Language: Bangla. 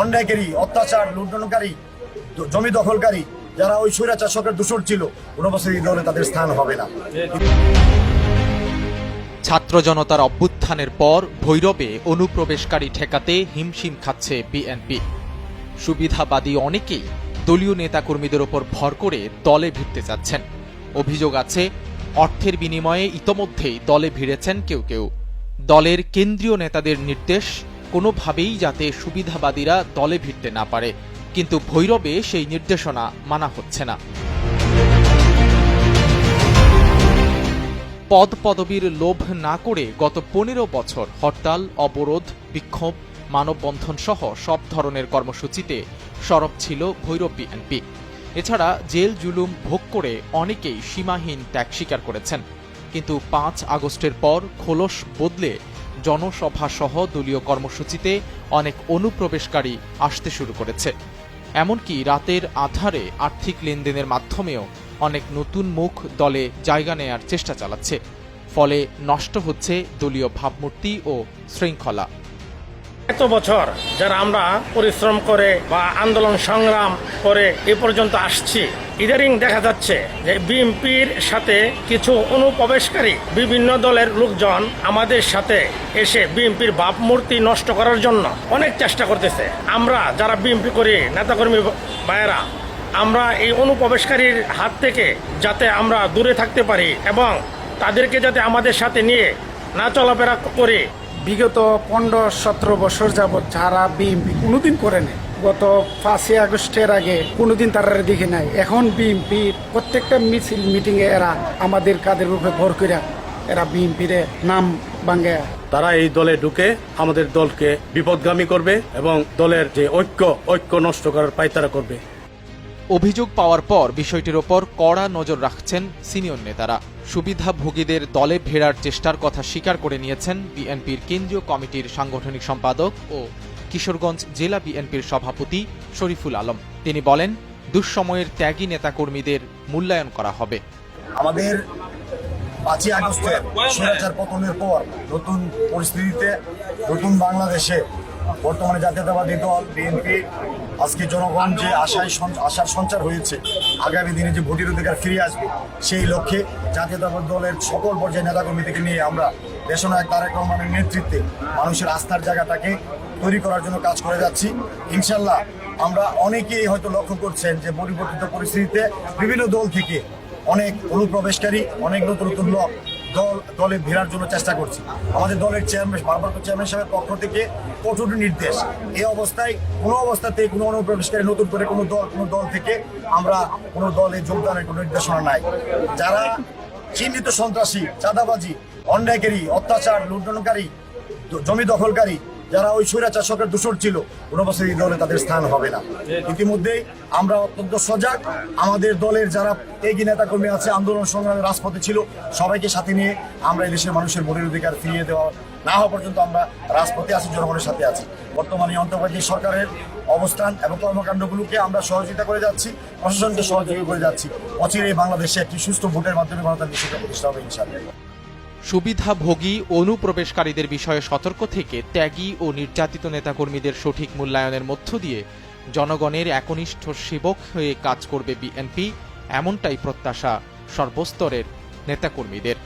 অন্যায়কারী, অত্যাচার, লুণ্ঠনকারী, জমি দখলকারী, যারা ওই স্বৈরাচার সরকার দূষণ ছিল এই দলে তাদের স্থান হবে না। ছাত্র জনতার অভ্যুত্থানের পর ভৈরবে অনুপ্রবেশকারী ঠেকাতে হিমশিম খাচ্ছে বিএনপি। সুবিধাবাদী অনেকেই দলীয় নেতাকর্মীদের ওপর ভর করে দলে ভিড়তে যাচ্ছেন। অভিযোগ আছে, অর্থের বিনিময়ে ইতোমধ্যেই দলে ভিড়েছেন কেউ কেউ। দলের কেন্দ্রীয় নেতাদের নির্দেশ কোনোভাবেই যাতে সুবিধাবাদীরা দলে ভিড়তে না পারে। কিন্তু ভৈরবে সেই নির্দেশনা মানা হচ্ছে না। পদ পদবীর লোভ না করে গত পনেরো বছর হরতাল, অবরোধ, বিক্ষোভ, মানববন্ধন সহ সব ধরনের কর্মসূচিতে সরব ছিল ভৈরব বিএনপি। এছাড়া জেল জুলুম ভোগ করে অনেকেই সীমাহীন ত্যাগ স্বীকার করেছেন। কিন্তু পাঁচ আগস্টের পর খোলস বদলে জনসভা সহ দলীয় কর্মসূচিতে অনেক অনুপ্রবেশকারী আসতে শুরু করেছে। এমনকি রাতের আধারে আর্থিক লেনদেনের মাধ্যমেও অনেক নতুন মুখ দলে জায়গা নেয়ার চেষ্টা চালাচ্ছে। ফলে নষ্ট হচ্ছে দলীয় ভাবমূর্তি ও শৃঙ্খলা। এত বছর যারা আমরা পরিশ্রম করে বা আন্দোলন সংগ্রাম করে এ পর্যন্ত আসছি ইদারিং দেখা যাচ্ছে যে বিএনপির সাথে কিছু অনুপ্রবেশকারী বিভিন্ন দলের লোকজন আমাদের সাথে এসে বিএনপির ভাবমূর্তি নষ্ট করার জন্য অনেক চেষ্টা করতেছে। আমরা যারা বিএনপি করি, নেতাকর্মী ভাইয়েরা, আমরা এই অনুপ্রবেশকারীর হাত থেকে যাতে আমরা দূরে থাকতে পারি এবং তাদেরকে যাতে আমাদের সাথে নিয়ে না চলাফেরা করি। বিগত পনেরো সতেরো বছর যাবৎ যারা বিএনপি কোনোদিন করে নেই গত পাঁচই আগস্টের আগে কোনোদিন তারা দেখে নাই। এখন বিএনপি প্রত্যেকটা মিছিল মিটিংয়ে এরা আমাদের কাদের উপরে ভর করে এরা বিএনপির নাম ভাঙ্গে তারা এই দলে ঢুকে আমাদের দলকে বিপদগামী করবে এবং দলের যে ঐক্য ঐক্য নষ্ট করার পায়তারা করবে। অভিযোগ পাওয়ার পর বিষয়টির ওপর কড়া নজর রাখছেন সিনিয়র নেতারা। সুবিধাভোগীদের দলে ভেড়ার চেষ্টার কথা স্বীকার করে নিয়েছেন বিএনপির কেন্দ্রীয় কমিটির সাংগঠনিক সম্পাদক ও কিশোরগঞ্জ জেলা বিএনপির সভাপতি শরীফুল আলম। তিনি বলেন, দুঃসময়ের ত্যাগী নেতাকর্মীদের মূল্যায়ন করা হবে। আমাদের পাঁচই আগস্টের স্বৈরাচার পতনের পর নতুন পরিস্থিতিতে নতুন বাংলাদেশে বর্তমানে জাতীয়তাবাদী দল, বিএনপি, আজকে জনগণ যে আশায় আশার সঞ্চার হয়েছে আগামী দিনে যে ভোটের অধিকার ফিরে আসবে, সেই লক্ষ্যে জাতীয়তাবাদী দলের সকল পর্যায়ে নেতাকর্মী থেকে নিয়ে আমরা দেশনায়ক তারেক রহমানের নেতৃত্বে মানুষের আস্থার জায়গাটাকে তৈরি করার জন্য কাজ করে যাচ্ছি। ইনশাল্লাহ আমরা অনেকেই হয়তো লক্ষ্য করছেন যে পরিবর্তিত পরিস্থিতিতে বিভিন্ন দল থেকে অনেক অনুপ্রবেশকারী, অনেক নতুন নতুন লোক দল, দলে ভেরার জন্য চেষ্টা করছি। আমাদের দলের চেয়ারম্যান বারবার চেয়ারম্যান সাহেবের পক্ষ থেকে কঠোর নির্দেশ। এই অবস্থায়, কোনো অবস্থাতে কোনো অনুপ্রবেশকারী, নতুন করে কোনো দল কোনো দল থেকে আমরা কোনো দলে যোগদানের কোনো নির্দেশনা নাই। যারা চিহ্নিত সন্ত্রাসী, চাঁদাবাজি, অন্যায়কারী, অত্যাচার, লুণ্ঠনকারী, জমি দখলকারী যারা ওই স্বৈরাচার সরকার দূষণ ছিল, কোনো এই দলে তাদের স্থান হবে না। ইতিমধ্যেই আমরা অত্যন্ত সজাগ। আমাদের দলের যারা এগিয়ে নেতা কর্মী আছে, আন্দোলন সংগ্রামের রাজপথে ছিল, সবাইকে সাথে নিয়ে আমরা এই দেশের মানুষের ভোটের অধিকার ফিরিয়ে দেওয়া না হওয়া পর্যন্ত আমরা রাজপথে আছি, জনগণের সাথে আছি। বর্তমানে অন্তর্বর্তী সরকারের অবস্থান এবং কর্মকাণ্ডগুলোকে আমরা সহযোগিতা করে যাচ্ছি, প্রশাসনকে সহযোগিতা করে যাচ্ছি। অচিরেই বাংলাদেশে একটি সুস্থ ভোটের মাধ্যমে গণতান্ত্রিক শিক্ষা প্রতিষ্ঠা হবে, ইনশাআল্লাহ। সুবিধাভোগী অনুপ্রবেশকারীদের বিষয়ে সতর্ক থেকে ত্যাগী ও নির্যাতিত নেতাকর্মীদের সঠিক মূল্যায়নের মধ্য দিয়ে জনগণের একনিষ্ঠ সেবক হয়ে কাজ করবে বিএনপি, এমনটাই প্রত্যাশা সর্বস্তরের নেতাকর্মীদের।